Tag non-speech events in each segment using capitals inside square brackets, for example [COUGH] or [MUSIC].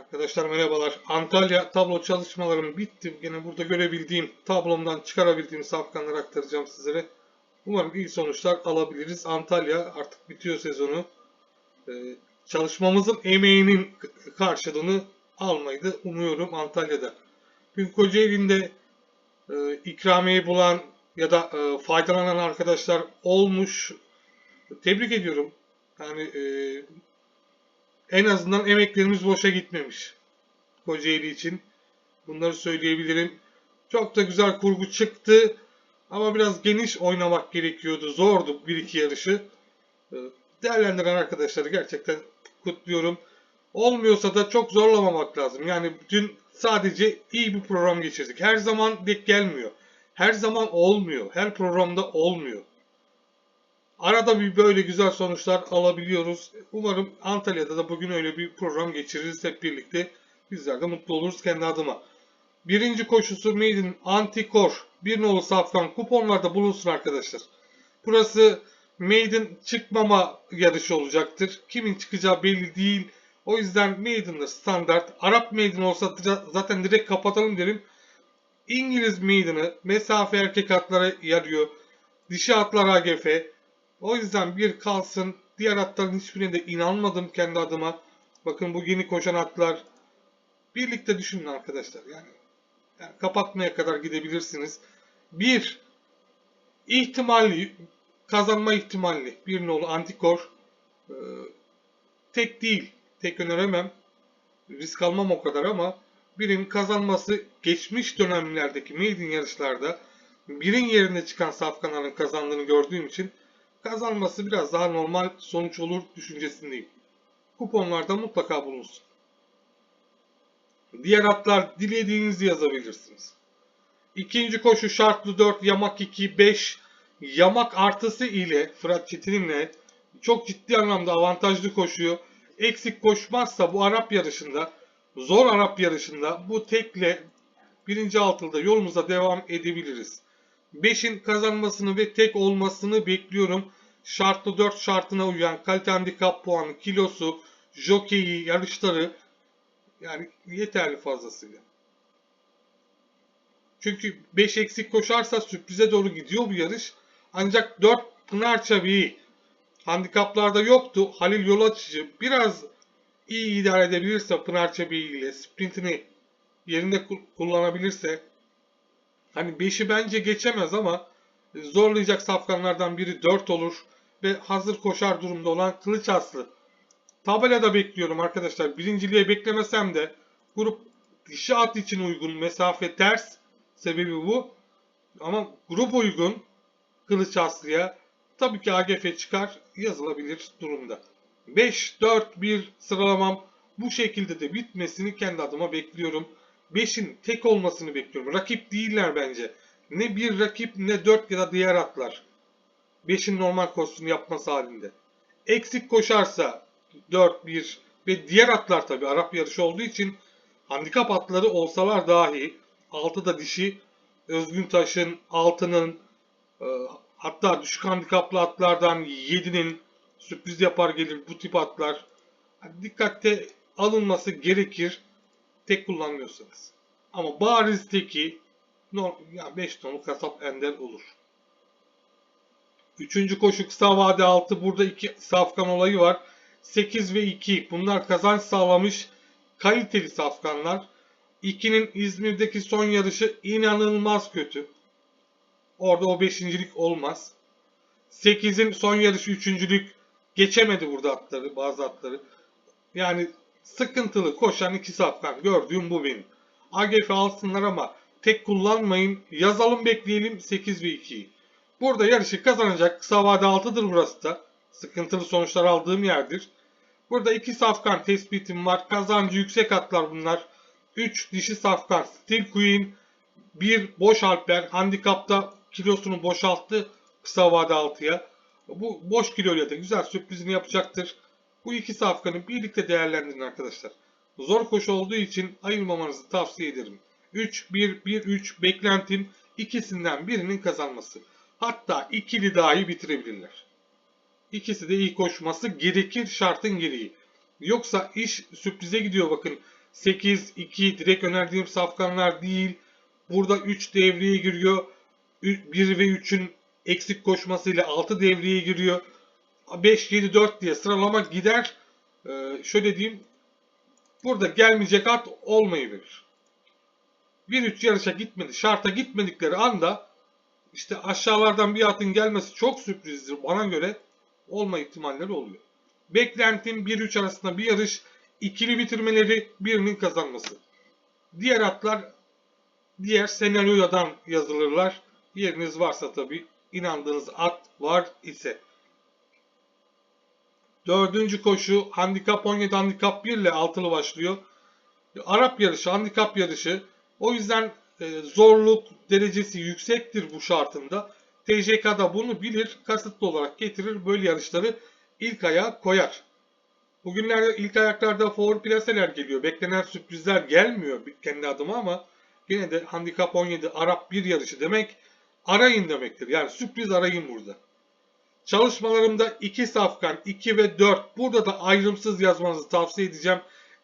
Arkadaşlar merhabalar. Antalya tablo çalışmalarım bitti. Yine burada görebildiğim, tablomdan çıkarabildiğim safkanları aktaracağım sizlere. Umarım iyi sonuçlar alabiliriz. Antalya artık bitiyor sezonu. Ee, çalışmamızın emeğinin karşılığını almayı umuyorum Antalya'da. Çünkü Kocaeli'nde e, ikramiye bulan ya da e, faydalanan arkadaşlar olmuş. Tebrik ediyorum. Yani e, en azından emeklerimiz boşa gitmemiş. Kocaeli için. Bunları söyleyebilirim. Çok da güzel kurgu çıktı. Ama biraz geniş oynamak gerekiyordu. Zordu bir iki yarışı. Ee, Değerlendiren arkadaşları gerçekten kutluyorum. Olmuyorsa da çok zorlamamak lazım. Yani dün sadece iyi bir program geçirdik. Her zaman denk gelmiyor. Her zaman olmuyor. Her programda olmuyor. Arada bir böyle güzel sonuçlar alabiliyoruz. Umarım Antalya'da da bugün öyle bir program geçiririz hep birlikte. Bizler de mutlu oluruz kendi adıma. Birinci koşusu Maiden Antikor. Bir nolu safkan kuponlarda bulunsun arkadaşlar. Burası Maiden çıkmama yarışı olacaktır. Kimin çıkacağı belli değil. O yüzden Maiden'dır standart. Arap Maiden olsa zaten direkt kapatalım derim. İngiliz Maiden'ı mesafe erkek atlara yarıyor. Dişi atlar AGF. O yüzden bir kalsın. Diğer atların hiçbirine de inanmadım kendi adıma. Bakın bu yeni koşan atlar. Birlikte düşünün arkadaşlar. Yani, yani kapatmaya kadar gidebilirsiniz. Bir ihtimalli kazanma ihtimalli bir nolu antikor Ee, tek değil. Tek öneremem. Risk almam o kadar ama birin kazanması geçmiş dönemlerdeki maiden yarışlarda birin yerine çıkan safkanların kazandığını gördüğüm için kazanması biraz daha normal sonuç olur düşüncesindeyim. Kuponlarda mutlaka bulunsun. Diğer atlar dilediğinizi yazabilirsiniz. İkinci koşu şartlı 4 yamak 2 5 yamak artısı ile Fırat Çetin'imle çok ciddi anlamda avantajlı koşuyor. Eksik koşmazsa bu Arap yarışında zor Arap yarışında bu tekle birinci altılda yolumuza devam edebiliriz. 5'in kazanmasını ve tek olmasını bekliyorum. Şartlı 4 şartına uyan kalite handikap puanı, kilosu, jokeyi, yarışları yani yeterli fazlasıyla. Çünkü 5 eksik koşarsa sürprize doğru gidiyor bu yarış. Ancak 4 Pınar Çabi'yi handikaplarda yoktu. Halil yol açıcı biraz iyi idare edebilirse Pınar Çabi ile sprintini yerinde ku- kullanabilirse hani 5'i bence geçemez ama zorlayacak safkanlardan biri 4 olur ve hazır koşar durumda olan Kılıç Aslı. Tabelada bekliyorum arkadaşlar. Birinciliğe beklemesem de grup dişi at için uygun mesafe ters sebebi bu. Ama grup uygun Kılıç Aslı'ya tabii ki AGF çıkar yazılabilir durumda. 5-4-1 sıralamam bu şekilde de bitmesini kendi adıma bekliyorum. 5'in tek olmasını bekliyorum. Rakip değiller bence. Ne bir rakip ne 4 ya da diğer atlar. 5'in normal koşusunu yapması halinde. Eksik koşarsa 4-1 ve diğer atlar tabii Arap yarışı olduğu için handikap atları olsalar dahi 6'da dişi Özgün Taş'ın, Altın'ın e, hatta düşük handikaplı atlardan 7'nin sürpriz yapar gelir bu tip atlar. Yani dikkatte alınması gerekir tek kullanmıyorsanız. Ama bariz teki no, ya 5 tonlu kasap ender olur. Üçüncü koşu kısa vade altı. Burada iki safkan olayı var. 8 ve 2. Bunlar kazanç sağlamış kaliteli safkanlar. 2'nin İzmir'deki son yarışı inanılmaz kötü. Orada o beşincilik olmaz. 8'in son yarışı üçüncülük geçemedi burada atları, bazı atları. Yani sıkıntılı koşan iki safkan. Gördüğüm bu benim. AGF alsınlar ama tek kullanmayın. Yazalım bekleyelim 8 ve 2'yi. Burada yarışı kazanacak kısa vade 6'dır burası da. Sıkıntılı sonuçlar aldığım yerdir. Burada iki safkan tespitim var. Kazancı yüksek atlar bunlar. 3 dişi safkan Steel Queen. Bir boş alper. Handikapta kilosunu boşalttı kısa vade 6'ya. Bu boş kiloyla da güzel sürprizini yapacaktır. Bu iki safkanı birlikte değerlendirin arkadaşlar. Zor koşu olduğu için ayırmamanızı tavsiye ederim. 3-1-1-3 beklentim ikisinden birinin kazanması. Hatta ikili dahi bitirebilirler. İkisi de iyi koşması gerekir şartın gereği. Yoksa iş sürprize gidiyor bakın. 8, 2 direkt önerdiğim safkanlar değil. Burada 3 devreye giriyor. 1 ve 3'ün eksik koşmasıyla 6 devreye giriyor. 5, 7, 4 diye sıralama gider. Ee, şöyle diyeyim. Burada gelmeyecek at olmayabilir. 1-3 yarışa gitmedi. Şarta gitmedikleri anda işte aşağılardan bir atın gelmesi çok sürprizdir bana göre olma ihtimalleri oluyor. Beklentim 1-3 arasında bir yarış ikili bitirmeleri birinin kazanması. Diğer atlar diğer senaryodan yazılırlar. Yeriniz varsa tabi inandığınız at var ise. Dördüncü koşu handikap 17 handikap 1 ile altılı başlıyor. Arap yarışı handikap yarışı o yüzden e, zorluk derecesi yüksektir bu şartında. TJK'da bunu bilir, kasıtlı olarak getirir, böyle yarışları ilk ayağa koyar. Bugünlerde ilk ayaklarda favori plaseler geliyor. Beklenen sürprizler gelmiyor kendi adıma ama yine de handikap 17 Arap bir yarışı demek arayın demektir. Yani sürpriz arayın burada. Çalışmalarımda 2 safkan, 2 ve 4 burada da ayrımsız yazmanızı tavsiye edeceğim.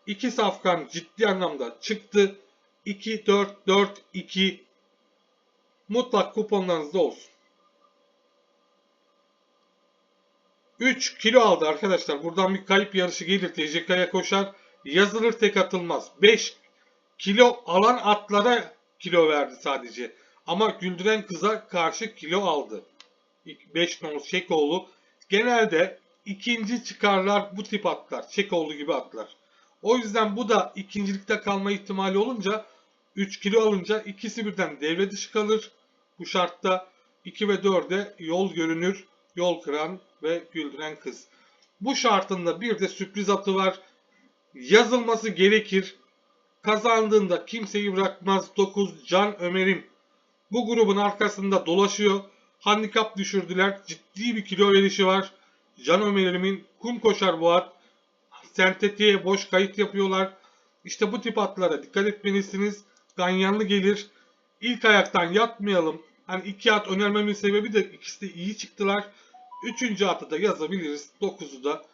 2 safkan ciddi anlamda çıktı. 2, 4, 4, 2 mutlak kuponlarınızda olsun. 3 kilo aldı arkadaşlar. Buradan bir kayıp yarışı gelir. TCK'ya koşar. Yazılır tek atılmaz. 5 kilo alan atlara kilo verdi sadece. Ama güldüren kıza karşı kilo aldı. 5 nol Çekoğlu. Genelde ikinci çıkarlar bu tip atlar. Çekoğlu gibi atlar. O yüzden bu da ikincilikte kalma ihtimali olunca 3 kilo alınca ikisi birden devre dışı kalır. Bu şartta 2 ve 4'e yol görünür, yol kıran ve güldüren kız. Bu şartında bir de sürpriz atı var. Yazılması gerekir. Kazandığında kimseyi bırakmaz 9 Can Ömer'im. Bu grubun arkasında dolaşıyor. Handikap düşürdüler. Ciddi bir kilo verişi var. Can Ömer'imin kum koşar bu at. Sentetiğe boş kayıt yapıyorlar. İşte bu tip atlara dikkat etmelisiniz. Ganyanlı gelir. İlk ayaktan yatmayalım. Hani iki at önermemin sebebi de ikisi de iyi çıktılar. Üçüncü atı da yazabiliriz. Dokuzu da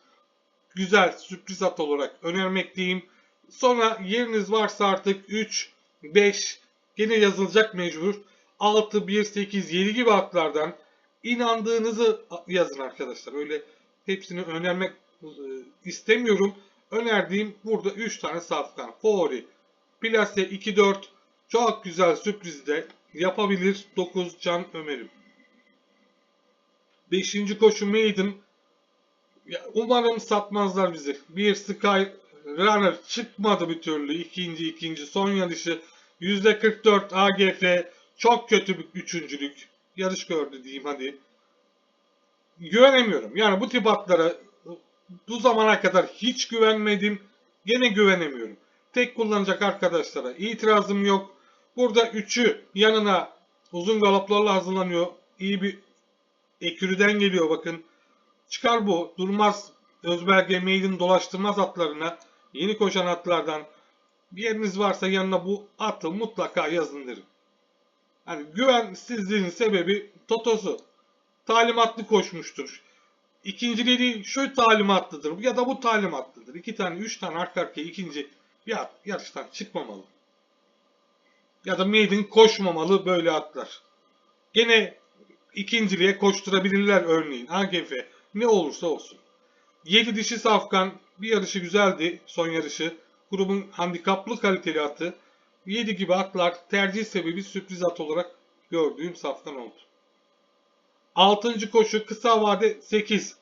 güzel sürpriz at olarak önermekteyim. Sonra yeriniz varsa artık 3, 5 gene yazılacak mecbur. 6, 1, 8, 7 gibi atlardan inandığınızı yazın arkadaşlar. Öyle hepsini önermek e, istemiyorum. Önerdiğim burada 3 tane safkan. Favori, Plase 2, 4 çok güzel sürpriz de yapabilir 9 Can Ömer'im. 5. koşu Maiden. Umarım satmazlar bizi. Bir Sky Runner çıkmadı bir türlü. İkinci, ikinci, son yarışı. %44 AGF. Çok kötü bir üçüncülük. Yarış gördü diyeyim hadi. Güvenemiyorum. Yani bu tip atlara bu zamana kadar hiç güvenmedim. Gene güvenemiyorum. Tek kullanacak arkadaşlara itirazım yok. Burada 3'ü yanına uzun galoplarla hazırlanıyor. İyi bir ekürüden geliyor bakın. Çıkar bu. Durmaz Özberge Maiden dolaştırmaz atlarına. Yeni koşan atlardan bir yeriniz varsa yanına bu atı mutlaka yazın derim. Hani güvensizliğin sebebi Totosu. Talimatlı koşmuştur. İkinciliği şu talimatlıdır ya da bu talimatlıdır. İki tane, üç tane arka arkaya ikinci at yarıştan çıkmamalı. Ya da maiden koşmamalı böyle atlar. Gene ikinciliğe koşturabilirler örneğin. AGF ne olursa olsun. 7 dişi safkan bir yarışı güzeldi son yarışı. Grubun handikaplı kaliteli atı. 7 gibi atlar tercih sebebi sürpriz at olarak gördüğüm safkan oldu. 6. koşu kısa vade 8.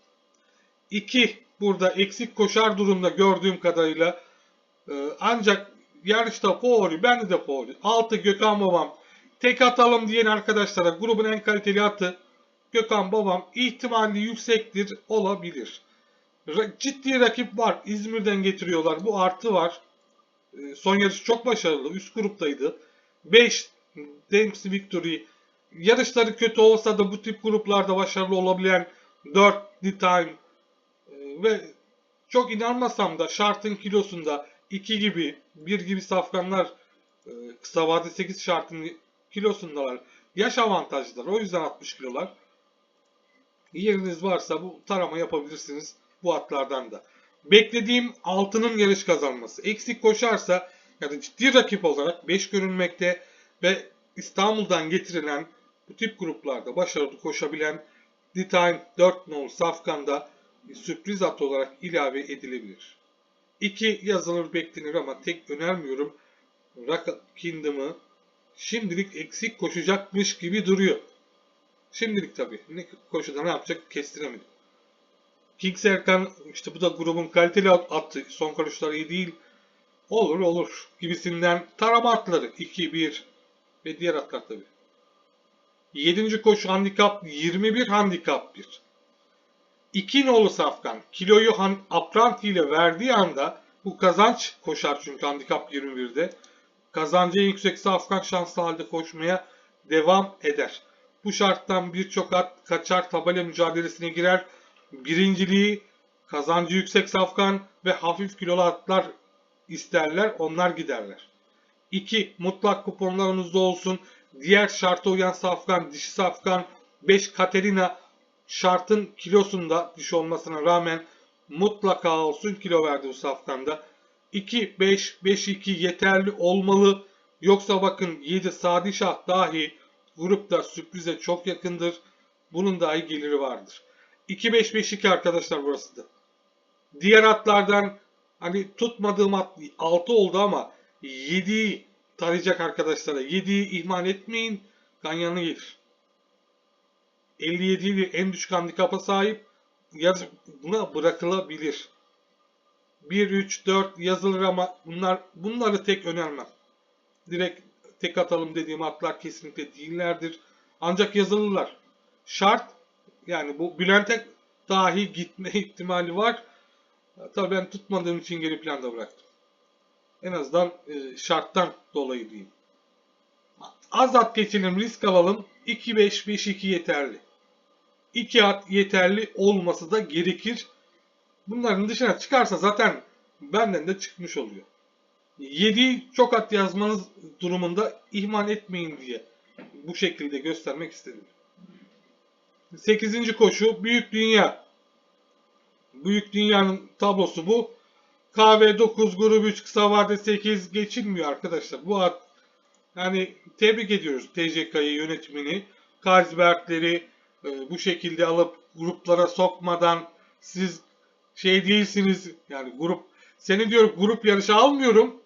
2 burada eksik koşar durumda gördüğüm kadarıyla. Ee, ancak yarışta favori, bende de favori. 6 Gökhan Babam. Tek atalım diyen arkadaşlara grubun en kaliteli atı Gökhan Babam ihtimali yüksektir olabilir. Ciddi rakip var. İzmir'den getiriyorlar. Bu artı var. Ee, Son yarış çok başarılı. Üst gruptaydı. 5 Dempsey Victory. Yarışları kötü olsa da bu tip gruplarda başarılı olabilen 4 The Time Ee, ve çok inanmasam da şartın kilosunda 2 gibi 1 gibi safkanlar e, kısa vade 8 şartın kilosundalar. Yaş avantajlılar. O yüzden 60 kilolar. Yeriniz varsa bu tarama yapabilirsiniz bu atlardan da. Beklediğim altının yarış kazanması. Eksik koşarsa ya da ciddi rakip olarak 5 görünmekte ve İstanbul'dan getirilen bu tip gruplarda başarılı koşabilen Ditime 4 nol Safkan'da sürpriz at olarak ilave edilebilir. 2 yazılır beklenir ama tek önermiyorum. Rock Kingdom'ı şimdilik eksik koşacakmış gibi duruyor. Şimdilik tabii. Ne koşuda ne yapacak kestiremedim. King Serkan işte bu da grubun kaliteli attı. Son koşuları iyi değil. Olur olur gibisinden tarama atları 2-1 ve diğer atlar tabii. 7. koşu handikap 21 handikap 1. 2 nolu Safkan kiloyu han, Apranti ile verdiği anda bu kazanç koşar çünkü handikap 21'de. Kazancı en yüksek Safkan şanslı halde koşmaya devam eder. Bu şarttan birçok at kaçar tabela mücadelesine girer. Birinciliği kazancı yüksek Safkan ve hafif kilolu atlar isterler onlar giderler. 2. Mutlak kuponlarınızda olsun. Diğer şarta uyan safkan, dişi safkan, 5 Katerina şartın kilosunda dişi olmasına rağmen mutlaka olsun kilo verdi bu safkanda. 2, 5, 5, 2 yeterli olmalı. Yoksa bakın 7 Sadi dahi grupta sürprize çok yakındır. Bunun dahi geliri vardır. 2, 5, 5, 2 arkadaşlar burası da. Diğer atlardan hani tutmadığım at 6 oldu ama 7'yi tarayacak arkadaşlara 7'yi ihmal etmeyin. Ganyanı gelir. 57 ile en düşük handikapa sahip yarış buna bırakılabilir. 1 3 4 yazılır ama bunlar bunları tek önermem. Direkt tek atalım dediğim atlar kesinlikle değillerdir. Ancak yazılırlar. Şart yani bu Bülent'e dahi gitme [LAUGHS] ihtimali var. Tabii ben tutmadığım için geri planda bıraktım. En azından e, şarttan dolayı diyeyim. Az at geçelim, risk alalım. 2-5-5-2 yeterli. 2 at yeterli olması da gerekir. Bunların dışına çıkarsa zaten benden de çıkmış oluyor. 7'yi çok at yazmanız durumunda ihmal etmeyin diye bu şekilde göstermek istedim. 8. koşu Büyük Dünya. Büyük Dünya'nın tablosu bu. KV9 grubu 3 kısa vade 8 geçilmiyor arkadaşlar. Bu at yani tebrik ediyoruz TCK'yı yönetimini. Karsbertleri e, bu şekilde alıp gruplara sokmadan siz şey değilsiniz yani grup seni diyor grup yarışı almıyorum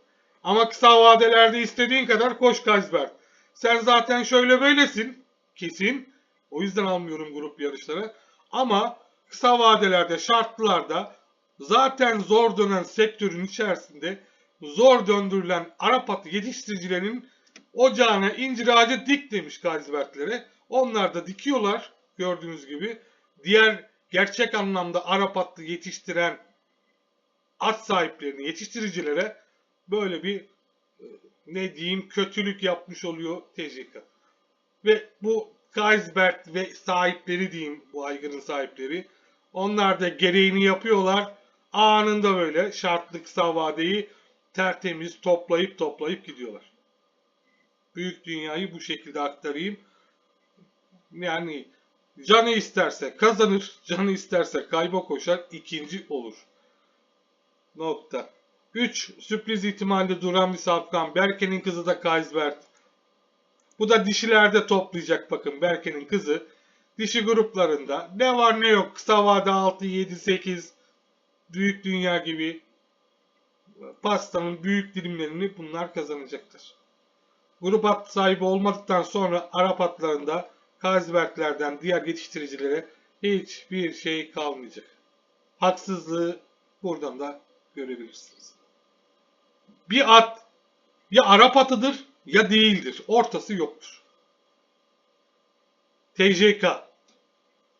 ama kısa vadelerde istediğin kadar koş Kaysbert. Sen zaten şöyle böylesin kesin. O yüzden almıyorum grup yarışları. Ama kısa vadelerde şartlarda zaten zor dönen sektörün içerisinde zor döndürülen Arap atı yetiştiricilerinin ocağına incir ağacı dik demiş Kaysbertlere. Onlar da dikiyorlar gördüğünüz gibi. Diğer gerçek anlamda Arap atlı yetiştiren at sahiplerini, yetiştiricilere böyle bir e, ne diyeyim kötülük yapmış oluyor TCK. Ve bu Kaisbert ve sahipleri diyeyim bu aygırın sahipleri. Onlar da gereğini yapıyorlar. Anında böyle şartlı kısa vadeyi tertemiz toplayıp toplayıp gidiyorlar. Büyük dünyayı bu şekilde aktarayım. Yani canı isterse kazanır, canı isterse kayba koşar, ikinci olur. Nokta. 3. Sürpriz ihtimalde duran bir safkan. Berke'nin kızı da Kaisbert. Bu da dişilerde toplayacak bakın Berke'nin kızı. Dişi gruplarında ne var ne yok kısa vade 6, 7, 8 büyük dünya gibi pastanın büyük dilimlerini bunlar kazanacaktır. Grup at sahibi olmadıktan sonra Arap atlarında Karsbertlerden diğer yetiştiricilere hiçbir şey kalmayacak. Haksızlığı buradan da görebilirsiniz. Bir at ya Arap atıdır ya değildir. Ortası yoktur. TJK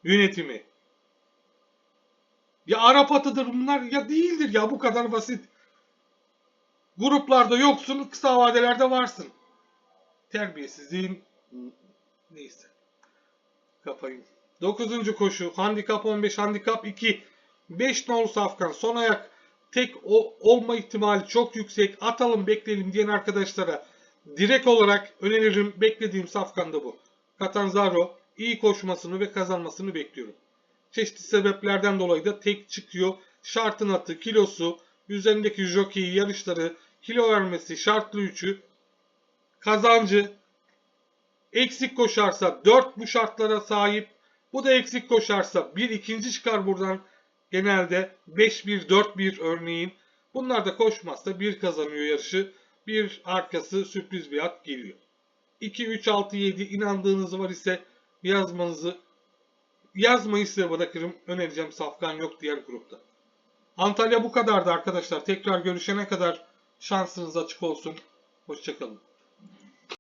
yönetimi ya Arap atıdır bunlar ya değildir ya bu kadar basit. Gruplarda yoksun, kısa vadelerde varsın. Terbiyesizliğin neyse. Kapayın. 9. koşu handikap 15 handikap 2 5 nolu safkan son ayak tek o, olma ihtimali çok yüksek atalım bekleyelim diyen arkadaşlara direkt olarak öneririm beklediğim safkan da bu. Catanzaro iyi koşmasını ve kazanmasını bekliyorum. Çeşitli sebeplerden dolayı da tek çıkıyor. şartın atı, kilosu, üzerindeki jokeyi, yarışları, kilo vermesi, şartlı üçü, kazancı, eksik koşarsa 4 bu şartlara sahip. Bu da eksik koşarsa bir ikinci çıkar buradan. Genelde 5-1, 4-1 örneğin. Bunlar da koşmazsa bir kazanıyor yarışı. Bir arkası sürpriz bir at geliyor. 2, 3, 6, 7 inandığınız var ise yazmanızı yazmayı size bırakırım. Önereceğim safkan yok diğer grupta. Antalya bu kadardı arkadaşlar. Tekrar görüşene kadar şansınız açık olsun. Hoşçakalın.